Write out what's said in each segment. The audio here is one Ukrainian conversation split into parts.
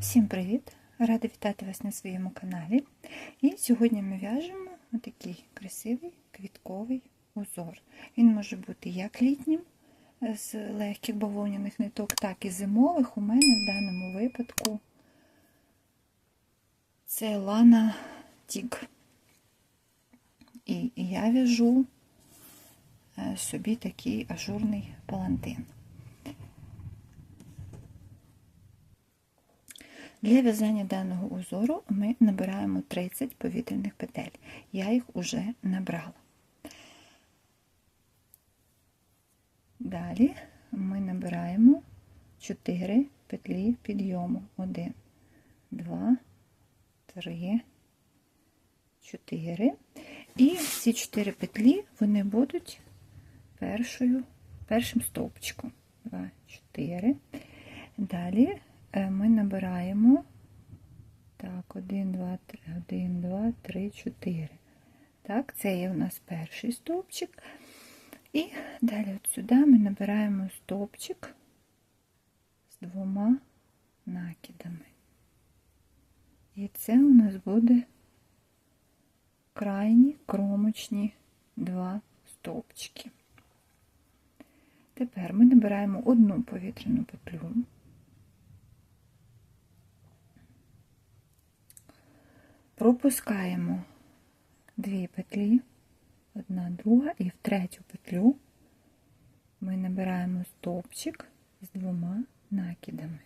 Всім привіт! Рада вітати вас на своєму каналі. І сьогодні ми в'яжемо отакий красивий квітковий узор. Він може бути як літнім з легких бавовняних ниток, так і зимових. У мене в даному випадку це Лана Тік. І я в'яжу е, собі такий ажурний палантин. Для в'язання даного узору ми набираємо 30 повітряних петель. Я їх уже набрала. Далі ми набираємо 4 петлі підйому. 1, 2, 3, 4. І ці 4 петлі вони будуть першою, першим стовпчиком. 2, 4. Далі ми набираємо так, 1, 2, 3, 1, 2, 3, 4. Так, це є у нас перший стовпчик. І далі от сюди ми набираємо стовпчик з двома накидами. І це у нас буде крайні кромочні два стовпчики. Тепер ми набираємо одну повітряну петлю. Пропускаємо дві петлі, одна, друга, і в третю петлю ми набираємо стовпчик з двома накидами.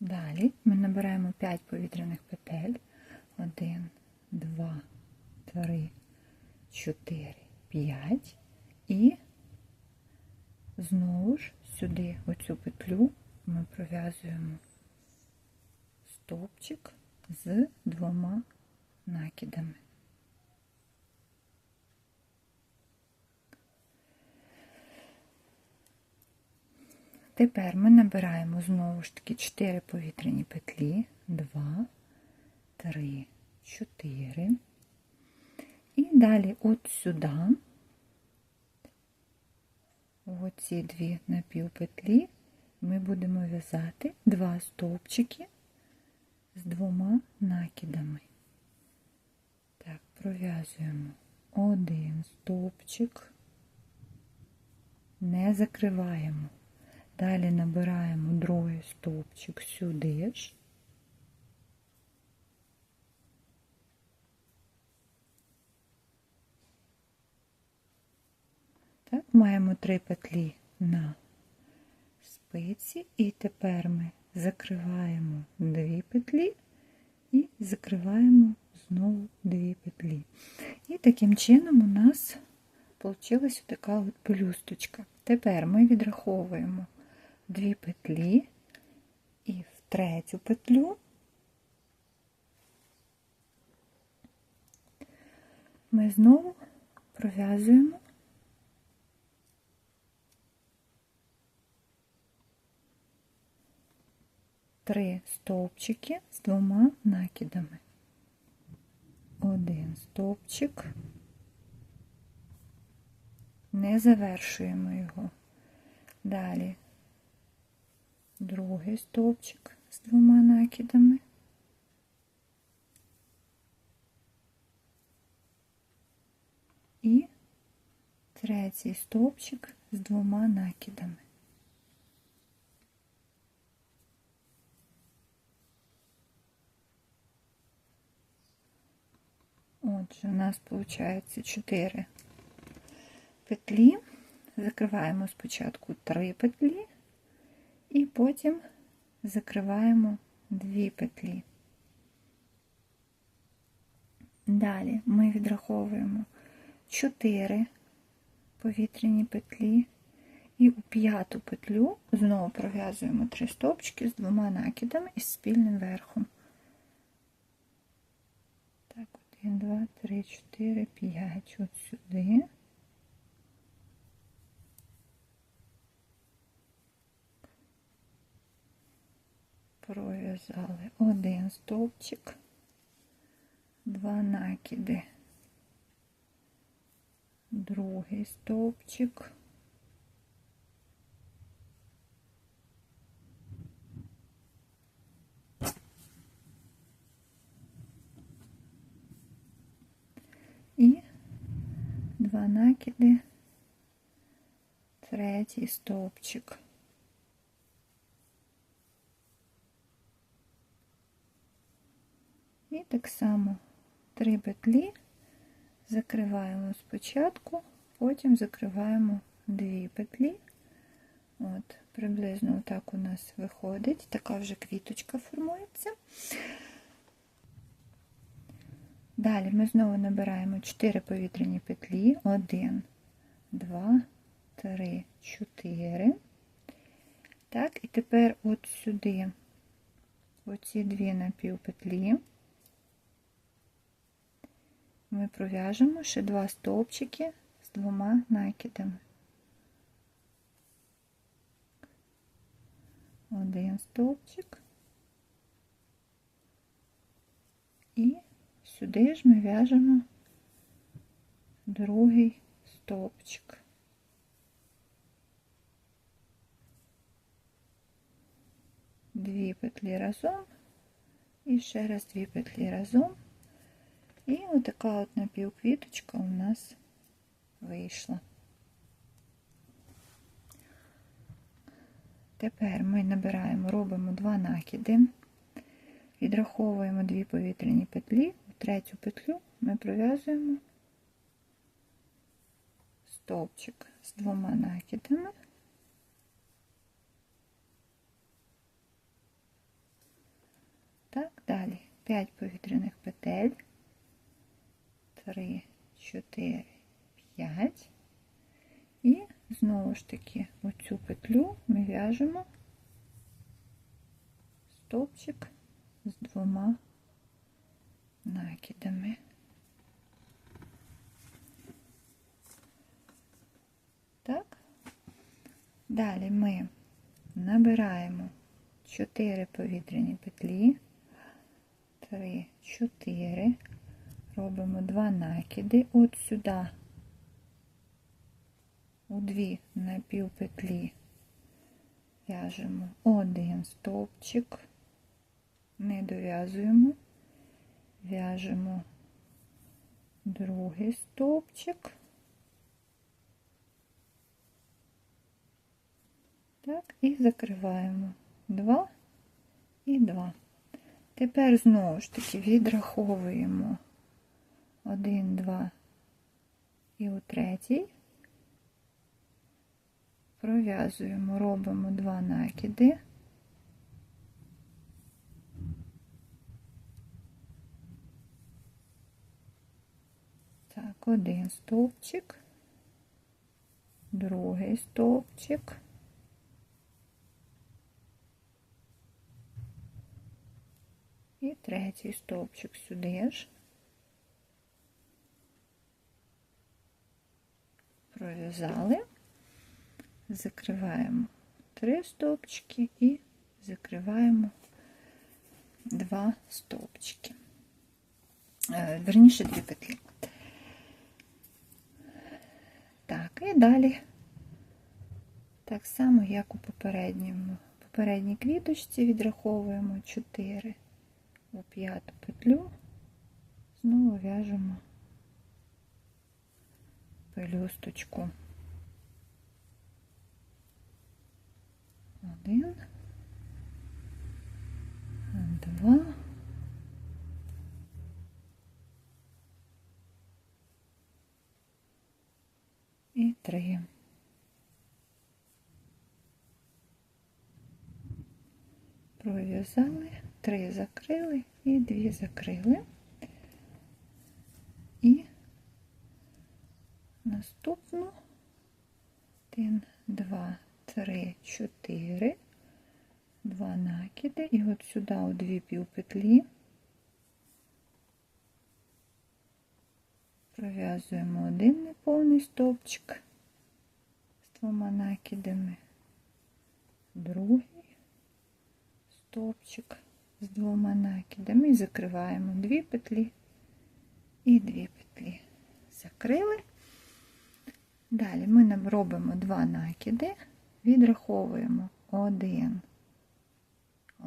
Далі ми набираємо 5 повітряних петель. 1, 2, 3, 4, 5 і Знову ж сюди, оцю петлю, ми пров'язуємо стовпчик з двома накидами. Тепер ми набираємо знову ж таки 4 повітряні петлі, 2, 3, 4. І далі от сюди оці дві напівпетлі ми будемо в'язати два стовпчики з двома накидами. Так, пров'язуємо один стовпчик, не закриваємо. Далі набираємо другий стовпчик сюди ж. Так, маємо три петлі на спиці, і тепер ми закриваємо дві петлі і закриваємо знову дві петлі. І таким чином у нас вийшла така от пелюсточка. Тепер ми відраховуємо дві петлі і в третю петлю ми знову пров'язуємо три стовпчики з двома накидами. Один стовпчик, не завершуємо його. Далі другий стовпчик з двома накидами. І третій стовпчик з двома накидами. Отже, у нас виходить 4 петлі. Закриваємо спочатку 3 петлі, і потім закриваємо 2 петлі. Далі ми відраховуємо 4 повітряні петлі, і у п'яту петлю знову пров'язуємо 3 стовпчики з двома накидами і спільним верхом. 1, 2, 3, 4, 5. От сюди. Пров'язали один стовпчик, два накиди другий стовпчик. І два накиди, третій стовпчик. І так само три петлі закриваємо спочатку, потім закриваємо дві петлі. От, приблизно отак у нас виходить, така вже квіточка формується. Далі ми знову набираємо 4 повітряні петлі. 1, 2, 3, 4. Так, і тепер от сюди, оці дві напівпетлі, ми пров'яжемо ще два стовпчики з двома накидами. Один стовпчик і сюди ж ми в'яжемо другий стовпчик. Дві петлі разом і ще раз дві петлі разом. І отака от напівквіточка у нас вийшла. Тепер ми набираємо, робимо два накиди, відраховуємо дві повітряні петлі, третю петлю ми пров'язуємо стовпчик з двома накидами. Так, далі 5 повітряних петель. 3, 4, 5. І знову ж таки оцю петлю ми в'яжемо стовпчик з двома накидами. Так, далі ми набираємо 4 повітряні петлі, 3, 4, робимо два накиди. От сюди, у дві напівпетлі. В'яжемо один стовпчик, не дов'язуємо, в'яжемо другий стовпчик. Так, і закриваємо два і два. Тепер знову ж таки відраховуємо один, два і у третій. Пров'язуємо, робимо два накиди. Так, один стовпчик, другий стовпчик. І третій стовпчик сюди ж. Пров'язали, закриваємо три стовпчики і закриваємо два стовпчики. Е, верніше дві петлі. Так, і далі, так само, як у попередньому, попередній квіточці, відраховуємо 4 у п'яту петлю, знову в'яжемо пелюсточку. Один, два. І три. Пров'язали, три закрили і дві закрили. І наступну один, два, три, чотири, два накиди, і от сюди у дві півпетлі пров'язуємо один неповний стовпчик з двома накидами, другий стовпчик з двома накидами. І закриваємо дві петлі і дві петлі. Закрили. Далі ми робимо два накиди, відраховуємо один,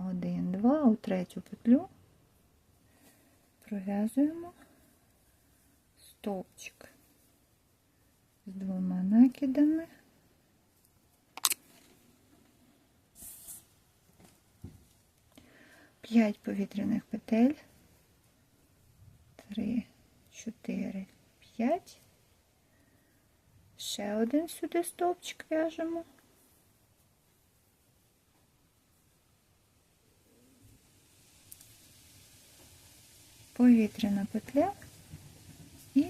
один, два у третю петлю, пров'язуємо стовпчик з двома накидами. П'ять повітряних петель. Три, чотири, п'ять. Ще один сюди стовпчик в'яжемо. Повітряна петля і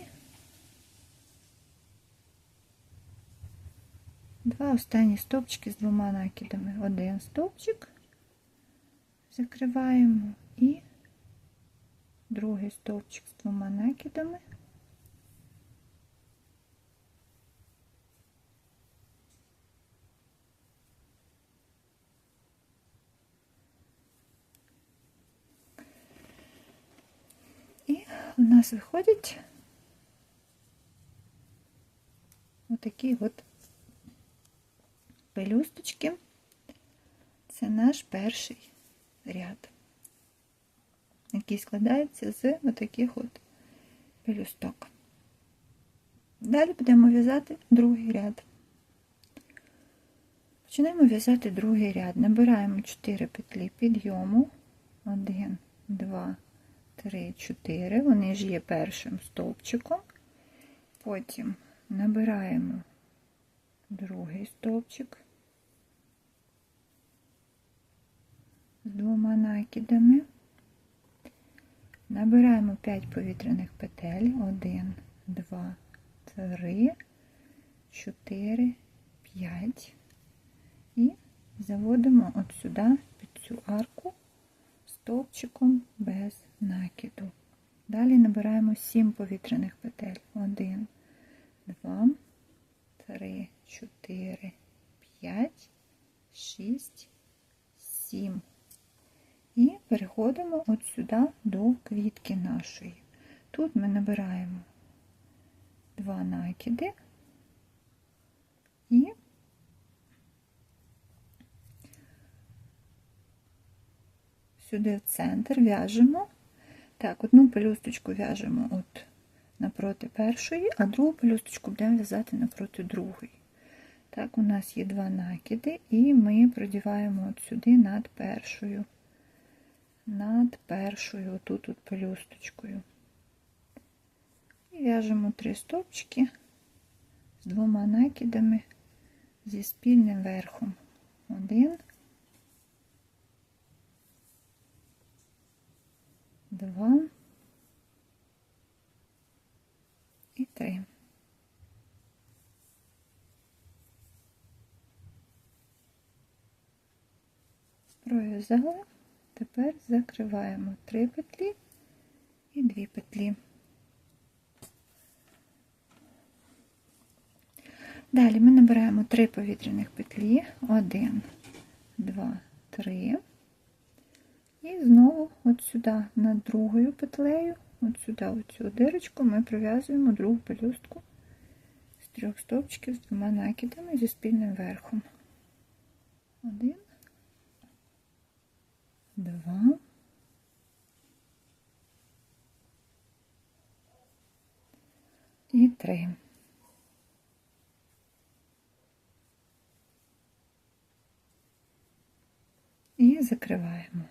два останні стовпчики з двома накидами. Один стовпчик закриваємо і другий стовпчик з двома накидами. І у нас виходять отакі от пелюсточки. Це наш перший ряд, який складається з отаких от пелюсток. Далі будемо в'язати другий ряд. Починаємо в'язати другий ряд. Набираємо 4 петлі підйому. 1, 2, 3, 4. Вони ж є першим стовпчиком. Потім набираємо другий стовпчик двома накидами. Набираємо 5 повітряних петель. 1, 2, 3, 4, 5. І заводимо от сюди під цю арку стовпчиком без накиду. Далі набираємо 7 повітряних петель. 1, 2, 3, 4, 5, 6, 7. І переходимо от сюди до квітки нашої. Тут ми набираємо два накиди і сюди в центр в'яжемо. Так, одну пелюсточку в'яжемо от напроти першої, а другу пелюсточку будемо в'язати напроти другої. Так, у нас є два накиди, і ми продіваємо от сюди над першою, над першою, отут от пелюсточкою. І в'яжемо три стовпчики з двома накидами зі спільним верхом. Один, два і три. Пров'язали, тепер закриваємо три петлі і дві петлі. Далі ми набираємо три повітряних петлі, один, два, три. І знову от сюди над другою петлею, от сюди, от цю дирочку, ми прив'язуємо другу пелюстку з трьох стовпчиків з двома накидами зі спільним верхом. Один, два. І три. І закриваємо.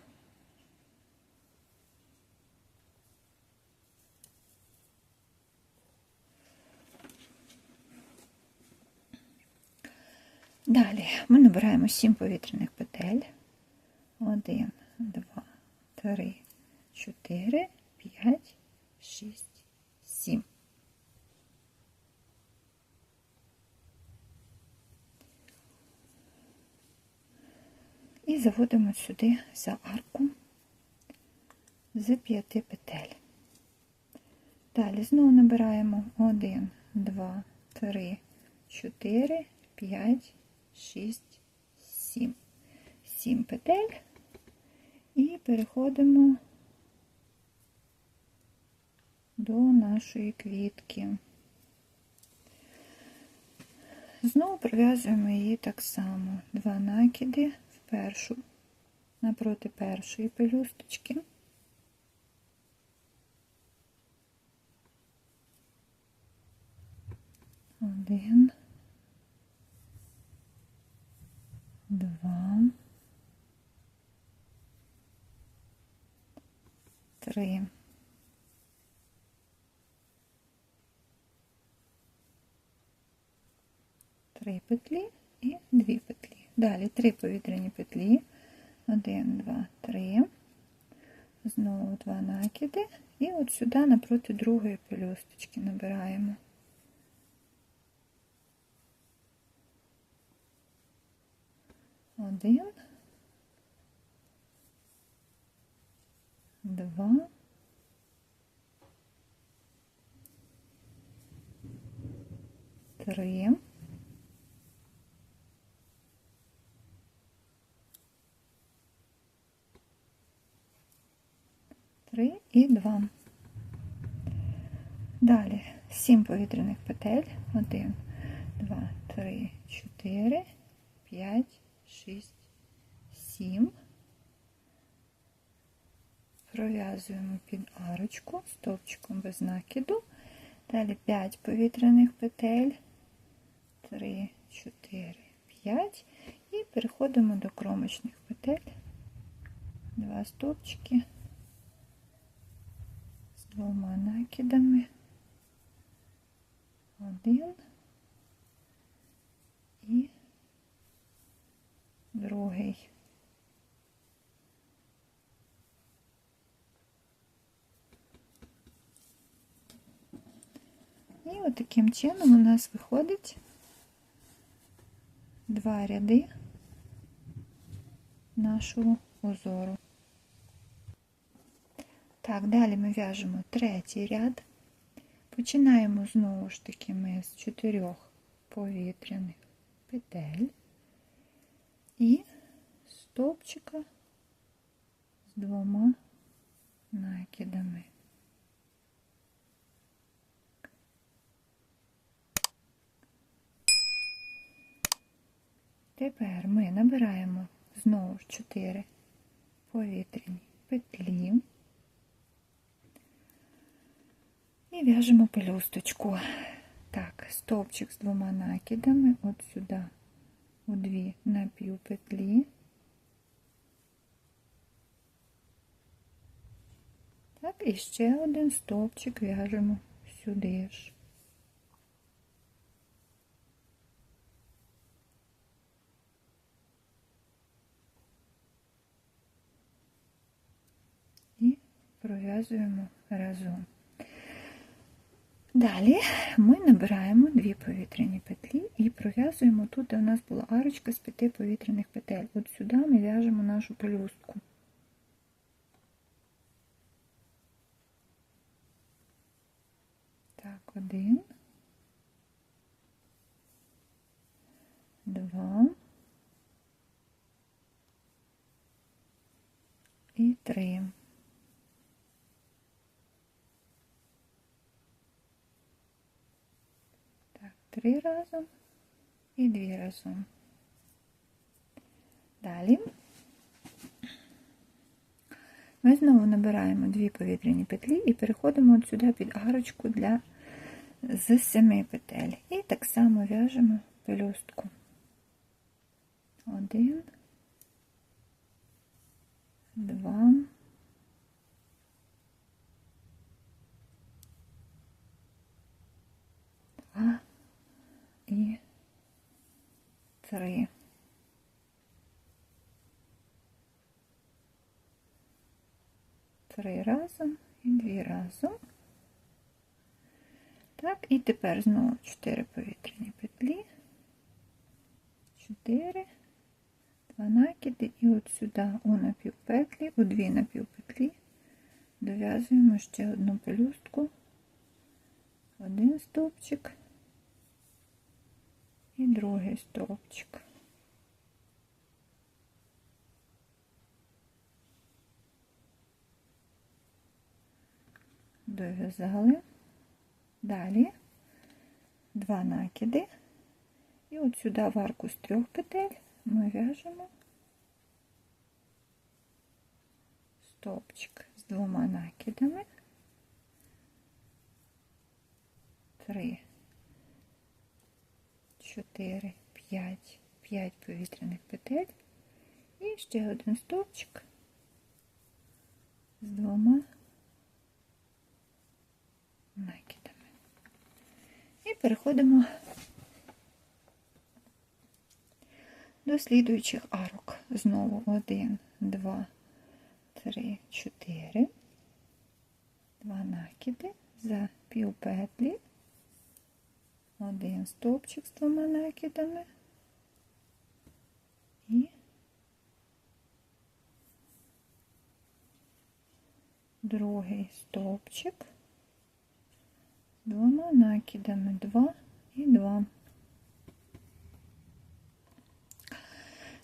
Далі ми набираємо 7 повітряних петель. 1, 2, 3, 4, 5, 6, 7. І заводимо сюди за арку з 5 петель. Далі знову набираємо 1, 2, 3, 4, 5, 6, 7. 7 петель і переходимо до нашої квітки. Знову пров'язуємо її так само. Два накиди в першу, напроти першої пелюсточки. Один, два, три. Три петлі і дві петлі. Далі три повітряні петлі. Один, два, три. Знову два накиди. І от сюди напроти другої пелюсточки набираємо. Один, два, три, три і два. Далі сім повітряних петель. Один, два, три, чотири, п'ять, шість, сім. Пров'язуємо під арочку стовпчиком без накиду. Далі 5 повітряних петель, 3, 4, 5 і переходимо до кромочних петель. Два стовпчики з двома накидами. Один і другий. І от таким чином у нас виходить два ряди нашого узору. Так, далі ми в'яжемо третій ряд. Починаємо знову ж таки ми з чотирьох повітряних петель і стовпчика з двома накидами. Тепер ми набираємо знову ж 4 повітряні петлі і в'яжемо пелюсточку. Так, стовпчик з двома накидами, от сюди у дві напівпетлі. Так, і ще один стовпчик в'яжемо сюди ж. І пров'язуємо разом. Далі ми набираємо дві повітряні петлі і пров'язуємо тут, де у нас була арочка з п'яти повітряних петель. От сюди ми в'яжемо нашу пелюстку. Так, один, два і три. Три разом і дві разом. Далі ми знову набираємо дві повітряні петлі і переходимо от сюди під арочку для з семи петель. І так само в'яжемо пелюстку. Один, два, два і три. Три разом і дві разом. Так, і тепер знову чотири повітряні петлі, чотири, два накиди, і от сюди у напівпетлі, у дві напівпетлі дов'язуємо ще одну пелюстку, один стовпчик і другий стовпчик. Дов'язали, далі два накиди І от сюди в арку з трьох петель ми в'яжемо стовпчик з двома накидами. Три, чотири, п'ять, п'ять повітряних петель. І ще один стовпчик з двома накидами. І переходимо до слідуючих арок. Знову один, два, три, чотири, два накиди за пів петлі, один стовпчик з двома накидами і другий стовпчик з двома накидами, два і два.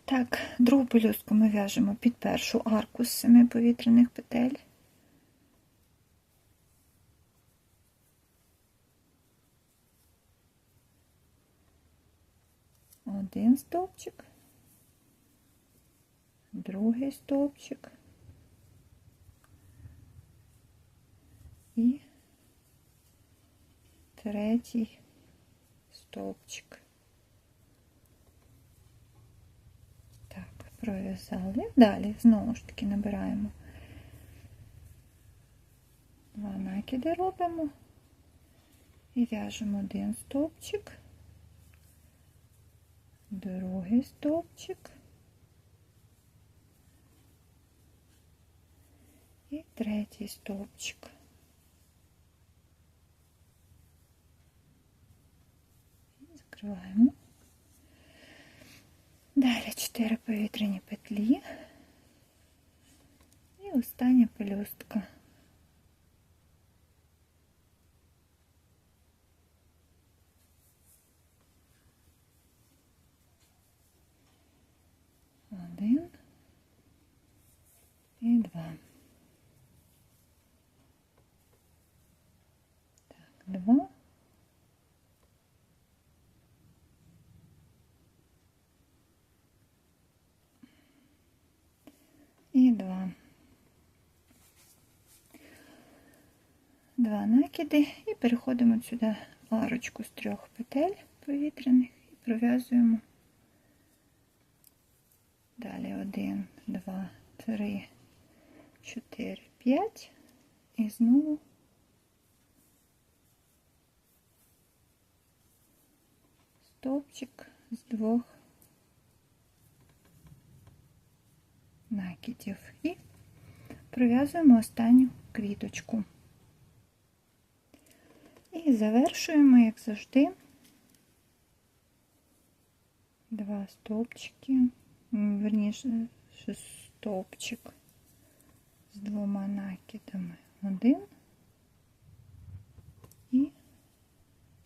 Так, другу пелюстку ми в'яжемо під першу арку з семи повітряних петель. Один стовпчик, другий стовпчик і третій стовпчик. Так, пров'язали. Далі знову ж таки набираємо два накиди робимо і в'яжемо один стовпчик, другий стовпчик і третій стовпчик. Закриваємо. Далі 4 повітряні петлі і остання пелюстка. Один і два. Так, два. І два. Два накиди. І переходимо сюди арочку з трьох петель повітряних і пров'язуємо. Далі один, два, три, чотири, п'ять. І знову. Стовпчик з двох накидів і пров'язуємо останню квіточку. І завершуємо, як завжди, два стовпчики, верніше стовпчик з двома накидами. Один і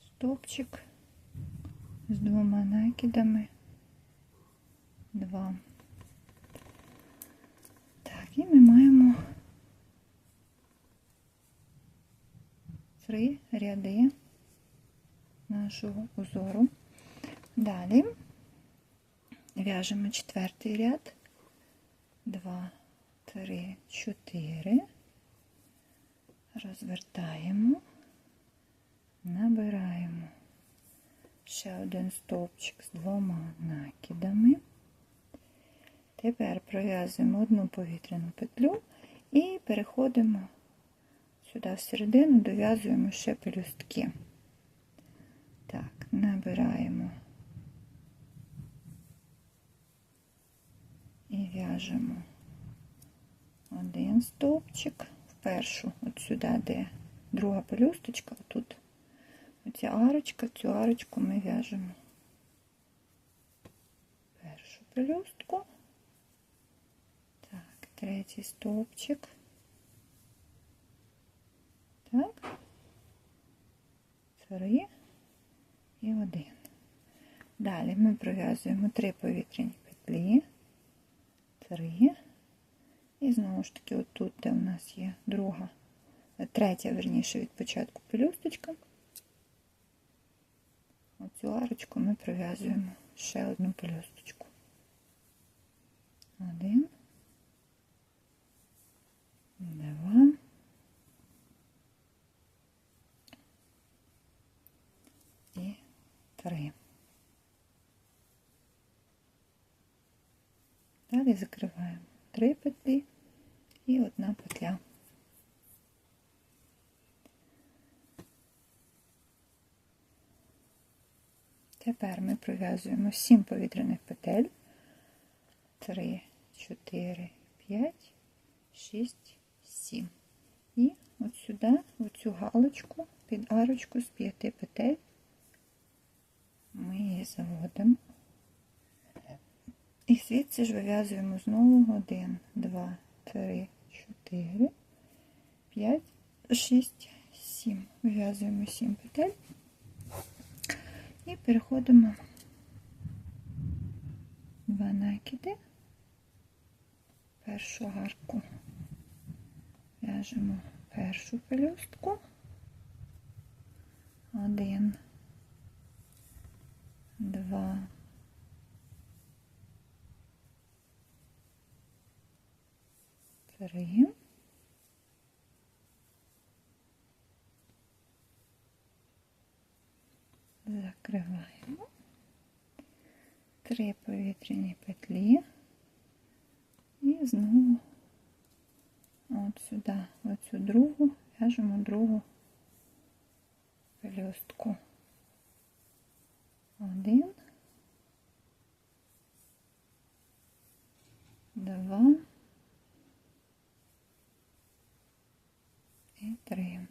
стовпчик з двома накидами два. І ми маємо три ряди нашого узору. Далі в'яжемо четвертий ряд, два, три, чотири, розвертаємо, набираємо ще один стовпчик з двома накидами. Тепер пров'язуємо одну повітряну петлю і переходимо сюди всередину, дов'язуємо ще пелюстки. Так, набираємо. І в'яжемо один стовпчик. В першу, от сюди, де друга пелюсточка, тут. Оця арочка, цю арочку ми в'яжемо. Першу пелюстку. Так, третій стовпчик. Так, три і один. Далі ми пров'язуємо три повітряні петлі, три. І знову ж таки, отут, де у нас є друга, третя, верніше, від початку пелюсточка. Оцю арочку ми прив'язуємо ще одну пелюсточку. Один, два. І три. Закриваємо три петлі і одна петля. Тепер ми пров'язуємо 7 повітряних петель. 3, 4, 5, 6, 7. І от сюди, в цю галочку, під арочку з 5 петель ми її заводимо. І звідси ж вив'язуємо знову 1, 2, 3, 4, 5, 6, 7. Вив'язуємо 7 петель. І переходимо два накиди, першу гарку, в'яжемо першу пелюстку, один, два, три. Закриваємо три повітряні петлі і знову от сюди, оцю другу, в'яжемо другу пелюстку. Один, два і три.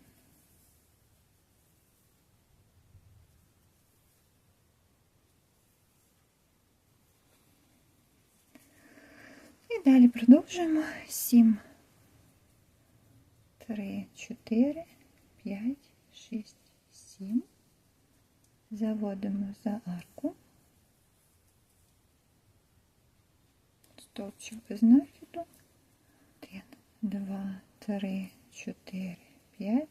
І далі продовжуємо 7, 3, 4, 5, 6, 7. Заводимо за арку. Стовпчик без накиду. 1, 2, 3, 4, 5,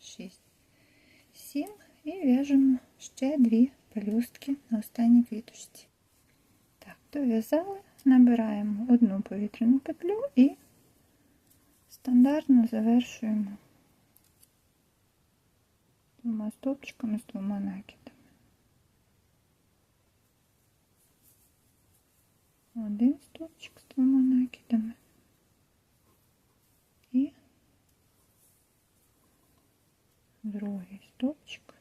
6, 7. І в'яжемо ще дві пелюстки на останній квіточці. Так, дов'язали набираємо одну повітряну петлю і стандартно завершуємо двома стовпчиками з двома накидами. Один стовпчик з двома накидами і другий стовпчик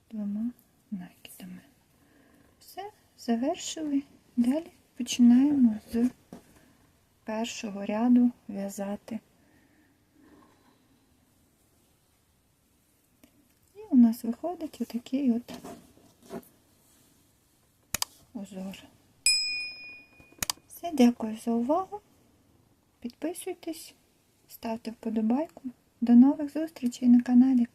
з двома накидами. Все, завершили. Далі починаємо з першого ряду в'язати. І у нас виходить отакий от узор. Все, дякую за увагу. Підписуйтесь, ставте вподобайку. До нових зустрічей на каналі.